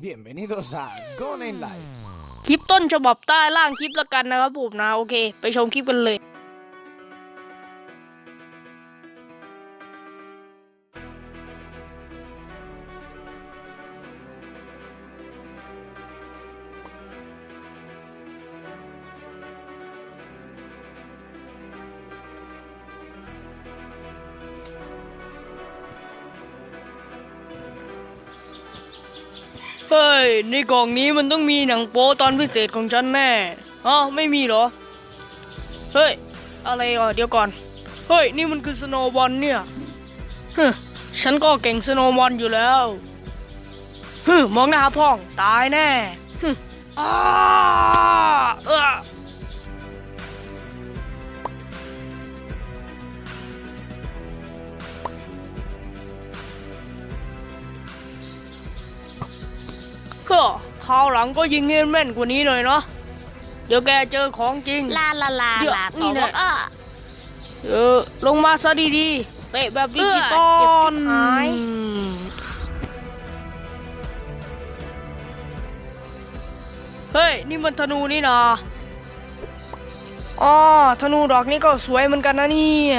Bienvenidos a Gone in Life. คลิปต้นฉบับใต้ล่างคลิปละกันนะครับผมนะ โอเค ไปชมคลิปกันเลย เฮ้ย ในกล่องนี้มันต้องมีหนังโป๊ตอนพิเศษของฉันแน่อ๋อไม่มีเหรอ เฮ้ย อะไรอะเดี๋ยวก่อน เฮ้ย นี่มันคือสโนว์บอลเนี่ยฮึฉันก็เก่งสโนว์บอลอยู่แล้วฮึมองหน้าพ่อง ตายแน่ฮึอ้า ก็คราวหลังก็ยิงเงินแม่นกว่านี้หน่อยเนาะเดี๋ยวแกเจอของจริง ลาลาลาเดี๋ยวลานี่ต่อแน่ว่าอ้อเออลงมาซะดีๆเตะแบบดิจิตอเออเจ็บลชิบหาย เฮ้ย นี่มันธนูนี่นะอ๋อธนูดอกนี้ก็สวยเหมือนกันนะเนี่ย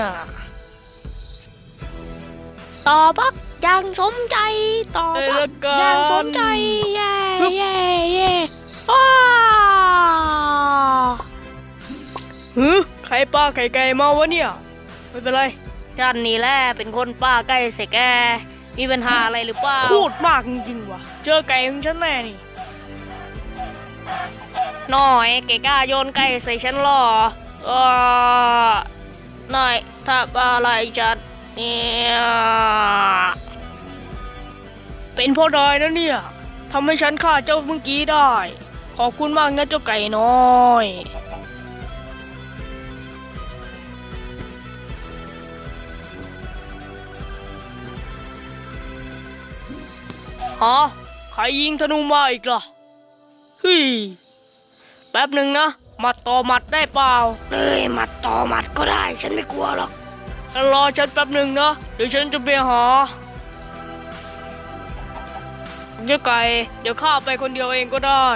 ต่อบัก อย่างสมใจต่อเอ้ยบัแล้กวกันอย่างสมใจเย่ฮึบเย่เย่อ้าหือใครป้าไข่ไก่มาวะเนี่ย ไม่เป็นไรฉันนี่แหละเป็นคนป้าใกล้ใส่แก มีปัญหาอะไรหรือเปล่าพูดมากจริงๆว่ะ เจอไก่ของฉันแน่นี่หน่อยแกกล้าโยนไก่ใส่ฉันเหรอเออหน่อยถ้าอะไรจัดเนี่ย เป็นเพ่อดอยนะเนี่ยทำให้ฉันฆ่าเจ้าเมื่อกี้ได้ ขอบคุณมากนะเจ้าไก่น้อยฮะใครยิงธนูมาอีกล่ะเฮ้ยแป๊บหนึ่งนะหมัดต่อหมัดได้เปล่าเอ้ยหมัดต่อหมัดก็ได้ ฉันไม่กลัวหรอกรอฉันแป๊บหนึ่งนะ เดี๋ยวฉันจะไปหา เจ้าไก่เดี๋ยวข้าไปคนเดียวเองก็ได้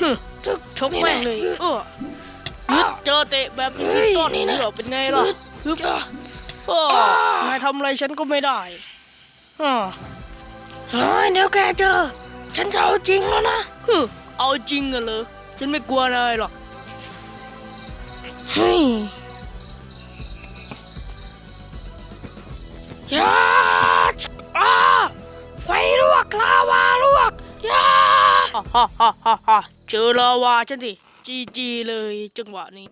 ฮึจึกชกแม่งเลยเออยึดเจอเตะแบบนี้ต้นนี่เหรอเป็นไงล่ะฮึบเออนายทำอะไรฉันก็ไม่ได้อ่าเฮ้ยเดี๋ยวแกเจอ ฉันจะเอาจริงแล้วนะฮึ เอาจริงอะเหรอฉันไม่กลัวนายหรอกเฮ้ยยาอ้าไฟลวกลาวาลวกยาฮ่าฮ่าฮ่าฮ่าฮ่าเจอลาวาฉันสิจีจีเลยจังหวะนี้